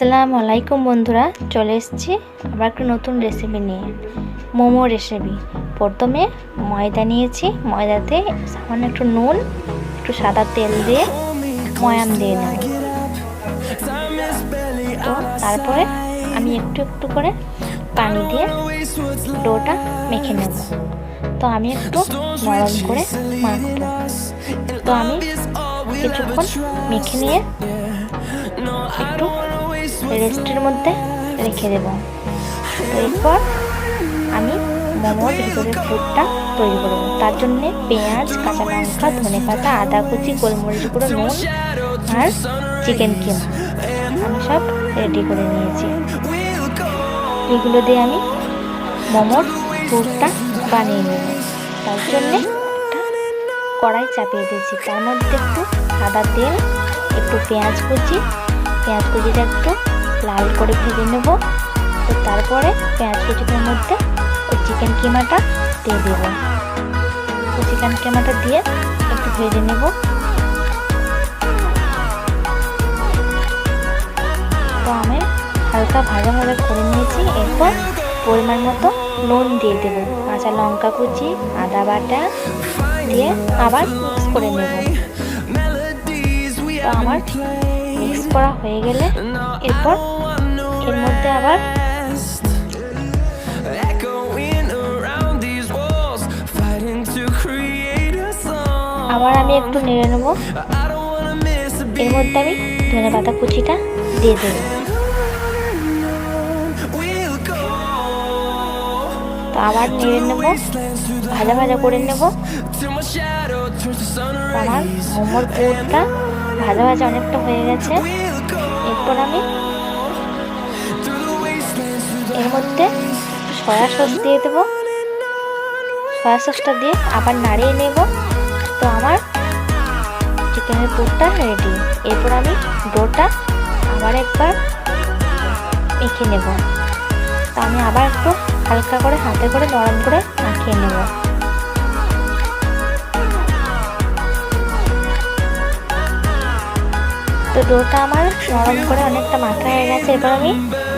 আসসালামু আলাইকুম বন্ধুরা, চলে এসেছি আবার একটা নতুন রেসিপি নিয়ে। মোমো রেসিপি প্রথমে ময়দা নিয়েছি, ময়দাতে সামান্য একটু নুন, একটু সাদা তেল দিয়ে ময়াম দিয়ে নেব। তো তারপরে আমি একটু একটু করে পানি দিয়ে ডোটা মেখে নেব। তো আমি একটু নরম করে মাখবো। তো আমি কিছুক্ষণ মেখে নিয়ে একটু রেস্টের মধ্যে রেখে দেব। এরপর আমি মোমোর ভিতরের ফুডটা তৈরি করব। তার জন্য পেঁয়াজ, কাঁচা লঙ্কা, ধনে পাতা, আদা কুচি, গোলমরিচ গুঁড়ো, নুন আর চিকেন কিমা আমি সব রেডি করে নিয়েছি। এগুলো দিয়ে আমি মোমোর ফুডটা বানিয়ে নেব। তার জন্যে কড়াই চাপিয়ে দিয়েছি। তার মধ্যে একটু সাদা তেল, একটু পেঁয়াজ কুচি, পেঁয়াজ কুচিটা একটু লাল করে ভেজে নেব। তো তারপরে পেঁয়াজ কুচিটার মধ্যে ওই চিকেন কিমাটা দিয়ে দেব। তো চিকেন কিমাটা দিয়ে একটু ভেজে নেব। তো আমি হালকা ভাজা ভাজা করে নিয়েছি। এরপর পরিমাণ মতো নুন দিয়ে দেব। কাঁচা লঙ্কা কুচি, আদা বাটা দিয়ে আবার মিক্স করে নেব। আমার করা হয়ে গেলে এরপর এর মধ্যে আবার আবার আমি একটু নেড়ে নেব। এর মধ্যে আমি ধনে পাতা কুচিটা দিয়ে দেব। তো আবার নেড়ে নেব। ভাজা ভাজা করে নেব। আমার মোমোর পুরটা ভাজা ভাজা অনেকটা হয়ে গেছে। এরপর আমি এর মধ্যে সয়া সস দিয়ে দেবো। সয়া সসটা দিয়ে আবার নাড়িয়ে নেব। তো আমার চিকেনের পুরটা রেডি এরপর আমি ডোটা আবার একবার মেখে নেব। তো আমি আবার একটু হালকা করে হাতে করে নরম করে মাখিয়ে নেব। তো ডোটা আমার নরম করে অনেকটা মাখা হয়ে গেছে, এবার আমি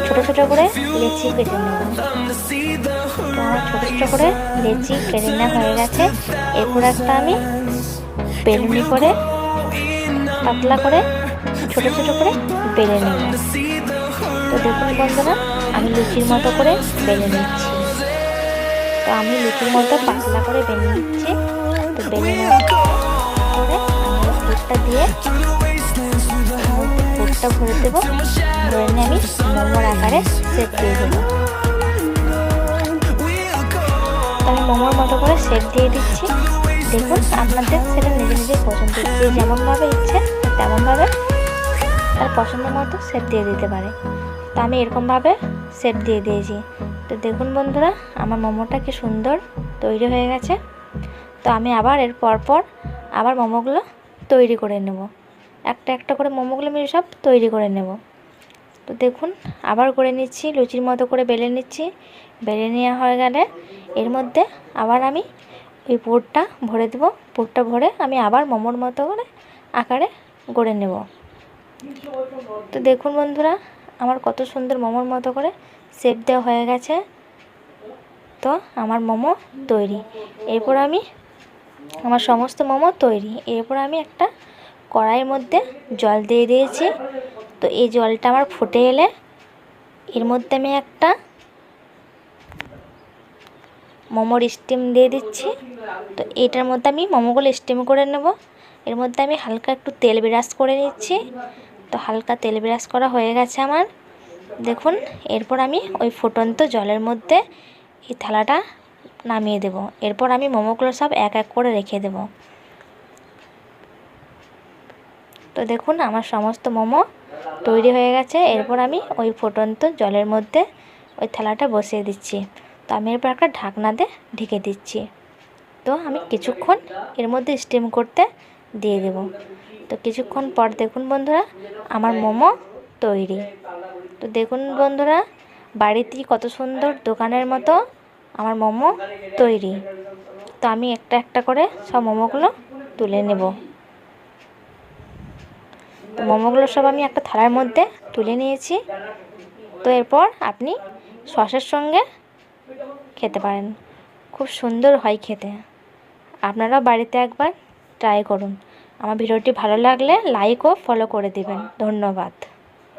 ছোট ছোট করে লেচি কেটে নেব। আমার ছোট ছোট করে লেচি কেটে নেওয়া হয়ে গেছে। এরপর একটা আমি বেলুনি করে পাতলা করে ছোট ছোট করে বেলে নেব। তো দেখুন বন্ধুরা আমি লুচির মতো করে বেলে নিচ্ছি। তো আমি লুচির মতো পাতলা করে বেলে নিচ্ছি। তো বেলে দুধটা দিয়ে পুরটা ভরে দেবো। ভরে নিয়ে আমি মোমোর আকারে সেট দিয়ে দেবো। আমি মোমোর মতো করে সেট দিয়ে দিচ্ছি। দেখুন, আপনাদের সেটা নিজে নিজে পছন্দ যে যেমনভাবে ইচ্ছে, তেমনভাবে তার পছন্দ মতো সেট দিয়ে দিতে পারে। তো আমি এরকমভাবে সেট দিয়ে দিয়েছি। তো দেখুন বন্ধুরা, আমার মোমোটা কি সুন্দর তৈরি হয়ে গেছে। তো আমি আবার এর পরপর আবার মোমোগুলো তৈরি করে নেব। একটা একটা করে মোমোগুলো আমি সব তৈরি করে নেব। তো দেখুন, আবার করে নিচ্ছি, লুচির মতো করে বেলে নিচ্ছি। বেলে নেওয়া হয়ে গেলে এর মধ্যে আবার আমি ওই পুরটা ভরে দেবো। পুরটা ভরে আমি আবার মোমোর মতো করে আকারে গড়ে নেব। তো দেখুন বন্ধুরা আমার কত সুন্দর মোমোর মতো করে শেপ দেওয়া হয়ে গেছে। তো আমার মোমো তৈরি। এরপর আমি আমার সমস্ত মোমো তৈরি। এরপর আমি একটা কড়াইয়ের মধ্যে জল দিয়ে দিয়েছি। তো এই জলটা আমার ফুটে এলে এর মধ্যে আমি একটা মোমোর স্টিম দিয়ে দিচ্ছি। তো এটার মধ্যে আমি মোমোগুলো স্টিম করে নেব। এর মধ্যে আমি হালকা একটু তেল বিরাজ করে নিচ্ছি। তো হালকা তেল বিরাজ করা হয়ে গেছে আমার। দেখুন, এরপর আমি ওই ফুটন্ত জলের মধ্যে এই থালাটা নামিয়ে দেব। এরপর আমি মোমোগুলো সব এক এক করে রেখে দেব। তো দেখুন, আমার সমস্ত মোমো তৈরি হয়ে গেছে। এরপর আমি ওই ফুটন্ত জলের মধ্যে ওই থালাটা বসিয়ে দিচ্ছি। তো আমি এরপর একটা ঢাকনা দিয়ে ঢেকে দিচ্ছি। তো আমি কিছুক্ষণ এর মধ্যে স্টিম করতে দিয়ে দেব। তো কিছুক্ষণ পর দেখুন বন্ধুরা, আমার মোমো তৈরি। তো দেখুন বন্ধুরা, বাড়িতে কত সুন্দর দোকানের মতো আমার মোমো তৈরি। তো আমি একটা একটা করে সব মোমোগুলো তুলে নেব। তো মোমোগুলো সব আমি একটা থালার মধ্যে তুলে নিয়েছি। তো এরপর আপনি সসের সঙ্গে খেতে পারেন। খুব সুন্দর হয় খেতে। আপনারা বাড়িতে একবার ট্রাই করুন। আমার ভিডিওটি ভালো লাগলে লাইক ও ফলো করে দিবেন। ধন্যবাদ।